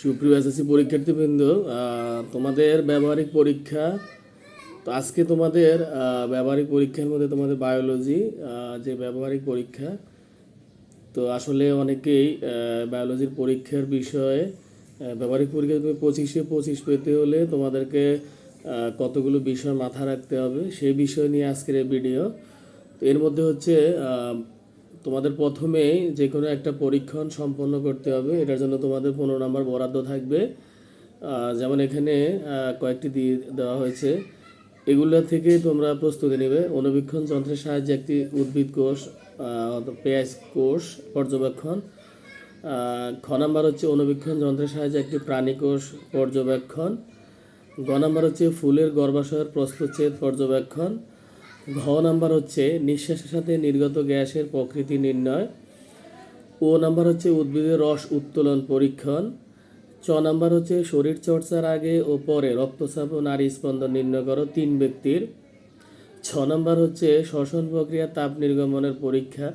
সুপ্রিয় এসএসসি পরীক্ষার্থীবৃন্দ তোমাদের ব্যবহারিক পরীক্ষা, তো আজকে তোমাদের ব্যবহারিক পরীক্ষার মধ্যে তোমাদের বায়োলজি যে ব্যবহারিক পরীক্ষা, তো আসলে অনেকেই বায়োলজির পরীক্ষার বিষয়ে ব্যবহারিক পরীক্ষা তুমি পঁচিশে পঁচিশ পেতে হলে তোমাদেরকে কতগুলো বিষয় মাথা রাখতে হবে, সেই বিষয় নিয়ে আজকের এই ভিডিও তো এর মধ্যে হচ্ছে তোমাদের প্রথমেই যে কোনো একটা পরীক্ষণ সম্পন্ন করতে হবে, এটার জন্য তোমাদের পনেরো নাম্বার বরাদ্দ থাকবে। যেমন এখানে কয়েকটি দিয়ে দেওয়া হয়েছে। এগুলো থেকে তোমরা প্রস্তুতি নেবে। অনুবীক্ষণ যন্ত্রের সাহায্যে একটি উদ্ভিদ কোষ পেঁয়াজ কোষ পর্যবেক্ষণ। খ নাম্বার হচ্ছে অনুবীক্ষণ যন্ত্রের সাহায্যে একটি প্রাণী কোষ পর্যবেক্ষণ। গ নাম্বার হচ্ছে ফুলের গর্ভাশয়ের প্রস্তুচ্ছেদ পর্যবেক্ষণ। ঘ নাম্বার হচ্ছে নিঃশ্বাসের সাথে নির্গত গ্যাসের প্রকৃতি নির্ণয়। ও নাম্বার হচ্ছে উদ্ভিদের রস উত্তোলন পরীক্ষণ। চ নাম্বার হচ্ছে শরীর চর্চার আগে ও পরে রক্তচাপ ও নারী স্পন্দন নির্ণয় করো তিন ব্যক্তির। ছ নাম্বার হচ্ছে শ্বসন প্রক্রিয়া তাপ নির্গমনের পরীক্ষা।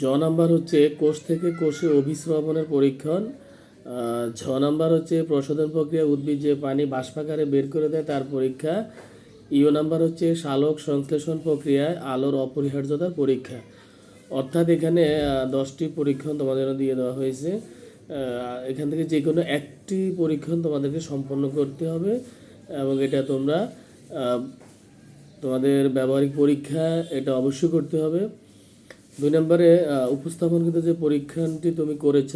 জ নাম্বার হচ্ছে কোষ থেকে কোষে অভিস্রবণের পরীক্ষণ। ঝ নাম্বার হচ্ছে প্রশোধন প্রক্রিয়া উদ্ভিদ যে পানি বাষ্পাকারে বের করে দেয় তার পরীক্ষা। ইও নাম্বার হচ্ছে শালক সংশ্লেষণ প্রক্রিয়ায় আলোর অপরিহার্যতার পরীক্ষা। অর্থাৎ এখানে দশটি পরীক্ষণ তোমাদের দিয়ে দেওয়া হয়েছে। এখান থেকে যে কোনো একটি পরীক্ষণ তোমাদেরকে সম্পন্ন করতে হবে এবং এটা তোমরা তোমাদের ব্যবহারিক পরীক্ষা এটা অবশ্যই করতে হবে। দুই নম্বরে উপস্থাপনকৃত যে পরীক্ষাটি তুমি করেছ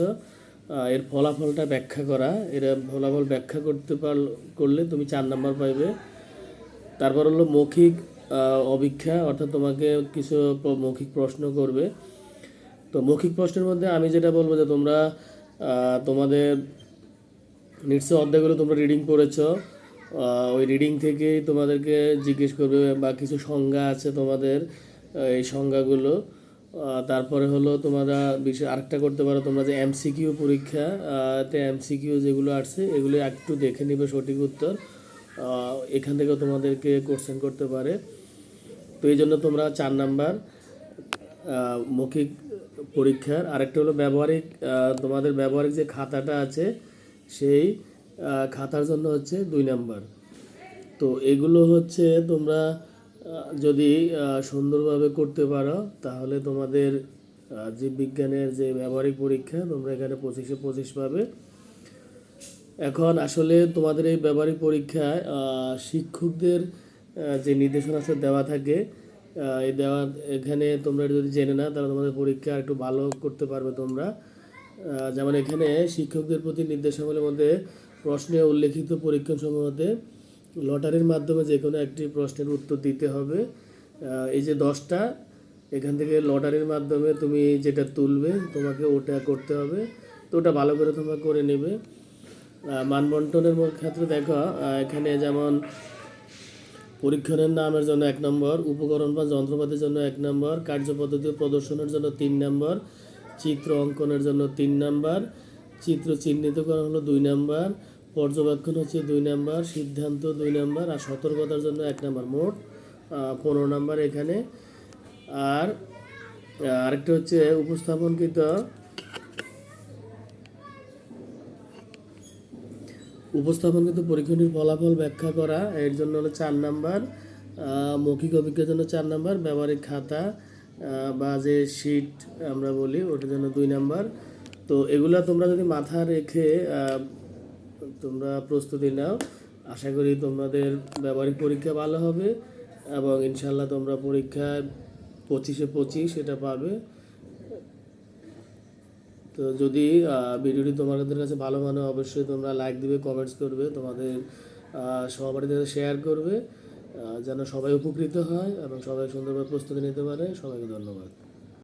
এর ফলাফলটা ব্যাখ্যা করা। এর ফলাফল ব্যাখ্যা করতে পার, করলে তুমি চার নাম্বার পাইবে। তারপর হলো মৌখিক অভিক্ষা, অর্থাৎ তোমাকে কিছু মৌখিক প্রশ্ন করবে। তো মৌখিক প্রশ্নের মধ্যে আমি যেটা বলব যে তোমরা তোমাদের নিশ্চয় অধ্যায়গুলো তোমরা রিডিং করেছ ওই রিডিং থেকেই তোমাদেরকে জিজ্ঞেস করবে বা কিছু সংজ্ঞা আছে তোমাদের এই সংজ্ঞাগুলো। তারপরে হলো তোমরা বিষয় আরেকটা করতে পারো তোমরা যে এমসিকিউ পরীক্ষা। তে এমসিকিউ যেগুলো আসছে, এগুলো একটু দেখে নিবে সঠিক উত্তর। এখান থেকেও তোমাদেরকে কোশ্চেন করতে পারে। তো এই জন্য তোমরা চার নাম্বার মৌখিক পরীক্ষার। আরেকটা হলো ব্যবহারিক তোমাদের ব্যবহারিক যে খাতাটা আছে, সেই খাতার জন্য হচ্ছে দুই নাম্বার তো এগুলো হচ্ছে তোমরা যদি সুন্দরভাবে করতে পারো, তাহলে তোমাদের জীববিজ্ঞানের যে ব্যবহারিক পরীক্ষা, তোমরা এখানে পঁচিশে পঁচিশ পাবে। এখন আসলে তোমাদের এই ব্যবহারিক পরীক্ষায় শিক্ষকদের যে নির্দেশনা আছে দেওয়া থাকে এই দেওয়া, এখানে তোমরা যদি জেনে না তাহলে তোমাদের পরীক্ষা একটু ভালো করতে পারবে তোমরা। যেমন এখানে শিক্ষকদের প্রতি নির্দেশাবলীর মধ্যে প্রশ্নে উল্লেখিত পরীক্ষণ সমূহতে লটারির মাধ্যমে যে কোনো একটি প্রশ্নের উত্তর দিতে হবে। এই যে দশটা, এখান থেকে লটারির মাধ্যমে তুমি যেটা তুলবে, তোমাকে ওটা করতে হবে। তো ওটা ভালো করে তোমরা করে নেবে। মানবন্টনের ক্ষেত্রে দেখো এখানে যেমন পরীক্ষণের নামের জন্য এক নম্বর, উপকরণ বা যন্ত্রপাতির জন্য এক নম্বর, কার্যপদ্ধতি প্রদর্শনের জন্য তিন নম্বর, চিত্র অঙ্কনের জন্য তিন নম্বর, চিত্র চিহ্নিতকরণ হলো দুই নম্বর, পর্যবেক্ষণ হচ্ছে দুই নম্বর, সিদ্ধান্ত দুই নম্বর আর সতর্কতার জন্য এক নম্বর। মোট পনেরো নম্বর এখানে। আর আরেকটা হচ্ছে উপস্থাপনকৃত উপস্থাপন কিন্তু পরীক্ষণের ফলাফল ব্যাখ্যা করা, এর জন্য হলো চার নাম্বার মৌখিক অভিজ্ঞতার জন্য চার নাম্বার, ব্যবহারিক খাতা বা যে শিট আমরা বলি ওটার জন্য দুই নাম্বার। তো এগুলো তোমরা যদি মাথা রেখে তোমরা প্রস্তুতি নাও। আশা করি তোমাদের ব্যবহারিক পরীক্ষা ভালো হবে এবং ইনশাল্লাহ তোমরা পরীক্ষায় পঁচিশে পঁচিশ এটা পাবে। তো যদি ভিডিওটি তোমাদের কাছে ভালো মানে অবশ্যই তোমরা লাইক দিবে কমেন্টস করবে, তোমাদের সহপাঠীদের শেয়ার করবে যেন সবাই উপকৃত হয় এবং সবাই সুন্দরভাবে প্রস্তুতি নিতে পারে। সবাইকে ধন্যবাদ।